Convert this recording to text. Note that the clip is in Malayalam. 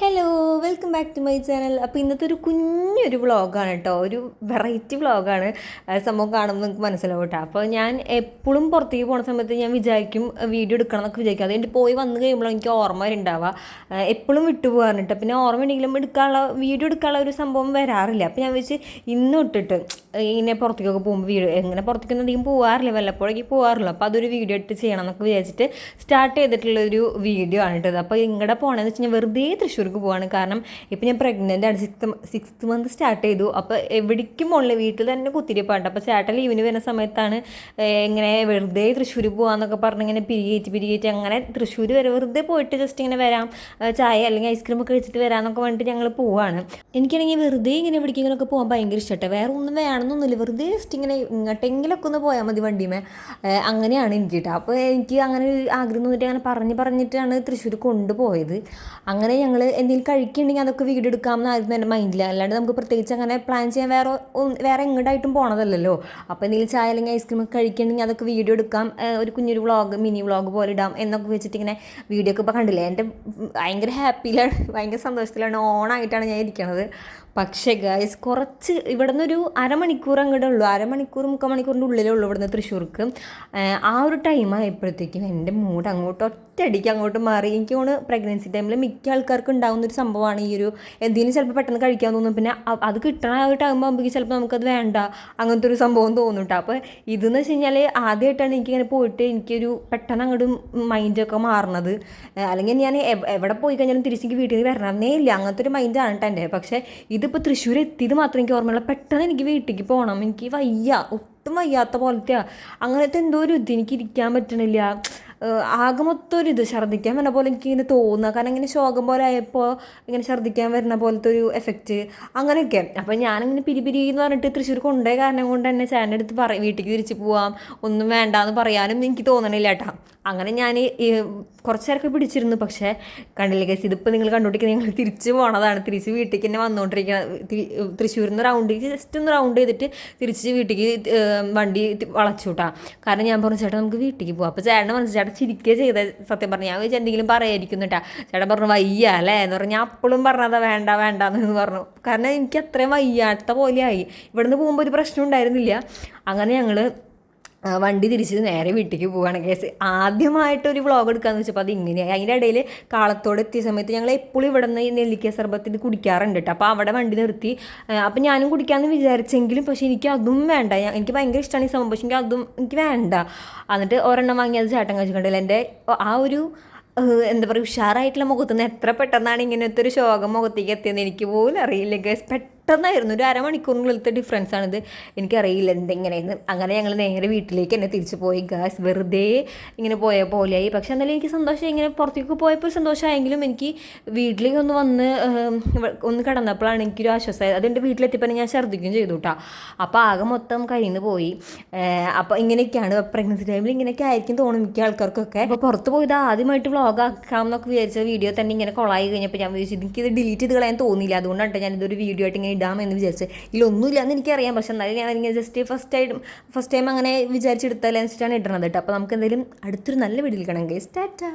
Hello. Welcome back to my channel. അപ്പോൾ ഇന്നത്തെ ഒരു കുഞ്ഞൊരു വ്ളോഗാണ് കേട്ടോ ഒരു വെറൈറ്റി വ്ളോഗാണ്. സംഭവം കാണുമ്പോൾ നിങ്ങൾക്ക് മനസ്സിലാവും കേട്ടോ അപ്പോൾ ഞാൻ എപ്പോഴും പുറത്തേക്ക് പോകുന്ന സമയത്ത് ഞാൻ വിചാരിക്കും വീഡിയോ എടുക്കണം എന്നൊക്കെ വിചാരിക്കും. അത് എന്റെ പോയി വന്നു കഴിയുമ്പോൾ എനിക്ക് ഓർമ്മ ഉണ്ടാവുക എപ്പോഴും വിട്ടു പോകാറുണ്ട് കേട്ടോ പിന്നെ ഓർമ്മ ഉണ്ടെങ്കിലും എടുക്കാനുള്ള വീഡിയോ എടുക്കാനുള്ള ഒരു സംഭവം വരാറില്ല. അപ്പോൾ ഞാൻ വെച്ച് ഇന്ന് ഇട്ടിട്ട് ഇങ്ങനെ പുറത്തേക്കൊക്കെ പോകുമ്പോൾ വീഡിയോ എങ്ങനെ പുറത്തേക്കൊന്നും അധികം പോകാറില്ല. വല്ലപ്പോഴേക്ക് പോകാറില്ല അപ്പോൾ അതൊരു വീഡിയോ ഇട്ട് ചെയ്യണം എന്നൊക്കെ വിചാരിച്ചിട്ട് സ്റ്റാർട്ട് ചെയ്തിട്ടുള്ള ഒരു വീഡിയോ ആണ് കേട്ടത് അപ്പോൾ ഇങ്ങടെ പോകണമെന്ന് വെച്ച് കഴിഞ്ഞാൽ വെറുതെ തൃശ്ശൂർക്ക് പോവാണ്. കാരണം ഇപ്പം ഞാൻ പ്രഗ്നന്റ് ആണ്. സിക്സ് സിക്സ്ത് മന്ത് സ്റ്റാർട്ട് ചെയ്തു. അപ്പോൾ എവിടേക്കും ഉള്ള വീട്ടിൽ തന്നെ കുത്തിരിപ്പാണ്ട് അപ്പോൾ ചേട്ടൻ ലീവിന് വരുന്ന സമയത്താണ് ഇങ്ങനെ വെറുതെ തൃശ്ശൂർ പോകാമെന്നൊക്കെ പറഞ്ഞ് ഇങ്ങനെ പിരികേറ്റ് പിരികേറ്റ് അങ്ങനെ തൃശ്ശൂർ വരെ വെറുതെ പോയിട്ട് ജസ്റ്റ് ഇങ്ങനെ വരാം. ചായ അല്ലെങ്കിൽ ഐസ്ക്രീം ഒക്കെ കഴിച്ചിട്ട് വരാമെന്നൊക്കെ വേണ്ടിയിട്ട് ഞങ്ങൾ പോവാണ്. എനിക്കാണെങ്കിൽ വെറുതെ ഇങ്ങനെ എവിടേക്കെങ്കിലുമൊക്കെ പോകാൻ ഭയങ്കര ഇഷ്ടമാണ് വേറെ ഒന്നും വേണമെന്നൊന്നുമില്ല വെറുതെ ജസ്റ്റ് ഇങ്ങനെ ഇങ്ങോട്ടെങ്കിലൊക്കെ ഒന്ന് പോയാൽ മതി വണ്ടിമേ. അങ്ങനെയാണ് എനിക്ക് കേട്ടോ അപ്പോൾ എനിക്ക് അങ്ങനെ ആഗ്രഹം തോന്നിയിട്ട് അങ്ങനെ പറഞ്ഞ് പറഞ്ഞിട്ടാണ് തൃശ്ശൂർ കൊണ്ടുപോയത്. അങ്ങനെ ഞങ്ങൾ എന്തെങ്കിലും കഴിക്കുന്നുണ്ടെങ്കിൽ അതൊക്കെ വീഡിയോ എടുക്കാമെന്നായിരുന്നു എന്റെ മൈൻഡിൽ അല്ലാണ്ട് നമുക്ക് പ്രത്യേകിച്ച് അങ്ങനെ പ്ലാൻ ചെയ്യാൻ വേറെ വേറെ എങ്ങോട്ടായിട്ടും പോണതല്ലല്ലോ. അപ്പോൾ എന്തെങ്കിലും ചായ അല്ലെങ്കിൽ ഐസ്ക്രീം ഒക്കെ കഴിക്കണമെങ്കിൽ അതൊക്കെ വീഡിയോ എടുക്കാം. ഒരു കുഞ്ഞൊരു വ്ളോഗ് മിനി വ്ളോഗ് പോലെ ഇടാം എന്നൊക്കെ വെച്ചിട്ട് ഇങ്ങനെ വീഡിയോ ഒക്കെ ഇപ്പോൾ കണ്ടില്ലേ? എന്റെ ഭയങ്കര ഹാപ്പിയിലാണ് ഭയങ്കര സന്തോഷത്തിലാണ്. ഓണായിട്ടാണ് ഞാൻ ഇരിക്കണത്. പക്ഷേ ഗൈസ് കുറച്ച് ഇവിടെ നിന്നൊരു അരമണിക്കൂർ അങ്ങോട്ടേ ഉള്ളൂ. അരമണിക്കൂർ മുക്കാൽ മണിക്കൂറിന്റെ ഉള്ളിലേ ഉള്ളൂ ഇവിടുന്ന് തൃശ്ശൂർക്ക്. ആ ഒരു ടൈം ആയപ്പോഴത്തേക്കും എന്റെ മൂഡ് അങ്ങോട്ട് ഒറ്റയടിക്ക് അങ്ങോട്ട് മാറി. എനിക്ക് തോന്നുന്നു പ്രഗ്നൻസി ടൈമിൽ മിക്ക ആൾക്കാർക്കും ഉണ്ടാകുന്ന ഒരു സംഭവമാണ് ഈ ഒരു എന്തെങ്കിലും ചിലപ്പോൾ പെട്ടെന്ന് കഴിക്കാൻ തോന്നും. പിന്നെ അത് കിട്ടണ ആ ടൈം ആകുമ്പോഴേക്കും ചിലപ്പോൾ നമുക്കത് വേണ്ട. അങ്ങനത്തെ ഒരു സംഭവം തോന്നും അപ്പോൾ ഇതെന്ന് വെച്ച് കഴിഞ്ഞാൽ ആദ്യമായിട്ടാണ് എനിക്കിങ്ങനെ പോയിട്ട് എനിക്കൊരു പെട്ടെന്ന് അങ്ങോട്ട് മൈൻഡൊക്കെ മാറണത്. അല്ലെങ്കിൽ ഞാൻ എവിടെ പോയി കഴിഞ്ഞാലും തിരിച്ചെനിക്ക് വീട്ടിൽ നിന്ന് വരണമെന്നേ ഇല്ല. അങ്ങനത്തെ ഒരു മൈൻഡാണ് കേട്ടോ എന്റെ. പക്ഷേ ഇതിപ്പോൾ തൃശ്ശൂർ എത്തിയത് മാത്രം എനിക്ക് ഓർമ്മയുള്ള. പെട്ടെന്ന് എനിക്ക് വീട്ടിലേക്ക് പോകണം എനിക്ക് വയ്യ. ഒട്ടും വയ്യാത്ത പോലത്തെയാണ് അങ്ങനത്തെ എന്തോ ഒരു ഇത് എനിക്ക് ഇരിക്കാൻ പറ്റണില്ല. ആകെ മൊത്തം ഇത് ഛർദ്ദിക്കാൻ വരുന്ന പോലെ എനിക്ക് ഇങ്ങനെ തോന്നുക കാരണം ഇങ്ങനെ ശോകം പോലെ ആയപ്പോൾ ഇങ്ങനെ ഛർദ്ദിക്കാൻ വരുന്ന പോലത്തെ ഒരു എഫക്റ്റ് അങ്ങനെയൊക്കെ. അപ്പോൾ ഞാനിങ്ങനെ പിരിപിരി പിരി എന്ന് പറഞ്ഞിട്ട് തൃശ്ശൂർ കൊണ്ടേ കാരണം കൊണ്ട് തന്നെ ചേട്ടന്റെ അടുത്ത് പറ വീട്ടിലേക്ക് തിരിച്ച് പോവാം. ഒന്നും വേണ്ടാന്ന് പറയാനും എനിക്ക് തോന്നണില്ല കേട്ടാ. അങ്ങനെ ഞാൻ കുറച്ച് പിടിച്ചിരുന്നു. പക്ഷേ കണ്ടില്ല കേസ് ഇതിപ്പോൾ നിങ്ങൾ കണ്ടുപിടിക്കുന്നത് നിങ്ങൾ തിരിച്ച് പോണതാണ്. തിരിച്ച് വീട്ടിലേക്ക് തന്നെ വന്നുകൊണ്ടിരിക്കുക തൃശ്ശൂരിൽ നിന്ന് റൗണ്ട് ജസ്റ്റ് ഒന്ന് റൗണ്ട് ചെയ്തിട്ട് തിരിച്ച് വീട്ടിലേക്ക് വണ്ടി വളച്ചു കാരണം ഞാൻ പറഞ്ഞു ചേട്ടാ നമുക്ക് വീട്ടിലേക്ക് പോകാം അപ്പോൾ ചേട്ടൻ ചേട്ടൻ ചിരിക്കുക ചെയ്ത സത്യം പറഞ്ഞു. ഞാൻ വെച്ചാൽ എന്തെങ്കിലും പറയായിരിക്കും കേട്ടാ ചേട്ടൻ പറഞ്ഞു വയ്യ അല്ലേ? എന്ന് പറഞ്ഞു. ഞാൻ അപ്പോഴും പറഞ്ഞതാ വേണ്ട വേണ്ട എന്ന് പറഞ്ഞു. കാരണം എനിക്ക് അത്രയും വയ്യാത്ത പോലെയായി. ഇവിടുന്ന് പോകുമ്പോൾ ഒരു പ്രശ്നം ഉണ്ടായിരുന്നില്ല. അങ്ങനെ ഞങ്ങൾ വണ്ടി തിരിച്ച് നേരെ വീട്ടിലേക്ക് പോവുകയാണ് കേസ് ആദ്യമായിട്ട് ഒരു വ്ളോഗ് എടുക്കാന്ന് വെച്ചപ്പോൾ അത് ഇങ്ങനെയായി അതിന്റെ ഇടയിൽ കാളത്തോട് എത്തിയ സമയത്ത് ഞങ്ങൾ എപ്പോഴും ഇവിടെ നിന്ന് നെല്ലിക്ക സർബത്തിന് കുടിക്കാറുണ്ട് കേട്ടോ അപ്പോൾ അവിടെ വണ്ടി നിർത്തി. അപ്പോൾ ഞാനും കുടിക്കാമെന്ന് വിചാരിച്ചെങ്കിലും പക്ഷേ എനിക്ക് അതും വേണ്ട. എനിക്ക് ഭയങ്കര ഇഷ്ടമാണ് ഈ സംഭവം. പക്ഷേ എനിക്ക് അതും എനിക്ക് വേണ്ട. എന്നിട്ട് ഒരെണ്ണം വാങ്ങി അത് ചേട്ടൻ കഴിച്ചിട്ടുണ്ടല്ലോ എന്റെ ആ ഒരു എന്താ പറയുക ഉഷാറായിട്ടുള്ള മുഖത്തുനിന്ന് എത്ര പെട്ടെന്നാണ് ഇങ്ങനത്തെ ഒരു ശോകം മുഖത്തേക്ക് എത്തിയെന്ന് എനിക്ക് പോലും അറിയില്ല ഗസ് പെട്ടെന്ന് പെട്ടെന്നായിരുന്നു. ഒരു അരമണിക്കൂറിനുള്ളിലത്തെ ഡിഫറൻസ് ആണിത്. എനിക്കറിയില്ല എന്തെങ്ങനെയെന്ന്. അങ്ങനെ ഞങ്ങൾ നേരെ വീട്ടിലേക്ക് തന്നെ തിരിച്ചു പോയി. ഗാസ് വെറുതെ ഇങ്ങനെ പോയ പോലെയായി. പക്ഷെ എന്നാലും എനിക്ക് സന്തോഷം. ഇങ്ങനെ പുറത്തേക്ക് പോയപ്പോൾ സന്തോഷമായെങ്കിലും എനിക്ക് വീട്ടിലേക്ക് ഒന്ന് വന്ന് ഒന്ന് കിടന്നപ്പോഴാണ് എനിക്കൊരു ആശ്വാസമായത്. അതെന്റെ വീട്ടിലെത്തിയപ്പോൾ ഞാൻ ഛർദ്ദിക്കുകയും ചെയ്തു കേട്ടോ. അപ്പോൾ ആകെ മൊത്തം നിന്ന് പോയി. അപ്പോൾ ഇങ്ങനെയൊക്കെയാണ് പ്രഗ്നൻസി ടൈമിൽ ഇങ്ങനെയൊക്കെ ആയിരിക്കും തോന്നും മിക്ക ആൾക്കാർക്കൊക്കെ. അപ്പോൾ പുറത്ത് പോയത് ആദ്യമായിട്ട് വ്ളോഗ് ആക്കാം എന്നൊക്കെ വിചാരിച്ച വീഡിയോ തന്നെ ഇങ്ങനെ കൊളായി കഴിഞ്ഞപ്പോൾ ഞാൻ വിചാരിച്ചു എനിക്കിത് ഡിലീറ്റ് ചെയ്ത് കളയാൻ തോന്നിയില്ല. അതുകൊണ്ടാണ് ഞാനിതൊരു വീഡിയോ ആയിട്ട് ഇങ്ങനെ ഇടാമെന്ന് വിചാരിച്ച്. ഇതിലൊന്നുമില്ല എന്ന് എനിക്കറിയാം. പക്ഷെ എന്നാലും ഞാൻ ഇങ്ങനെ just first time first time അങ്ങനെ വിചാരിച്ചെടുത്താലും വെച്ചിട്ടാണ് ഇടണത് കേട്ടോ. അപ്പോൾ നമുക്ക് എന്തായാലും അടുത്തൊരു നല്ല വീഡിയോയിൽ കാണാം ഗൈസ് ടാറ്റാ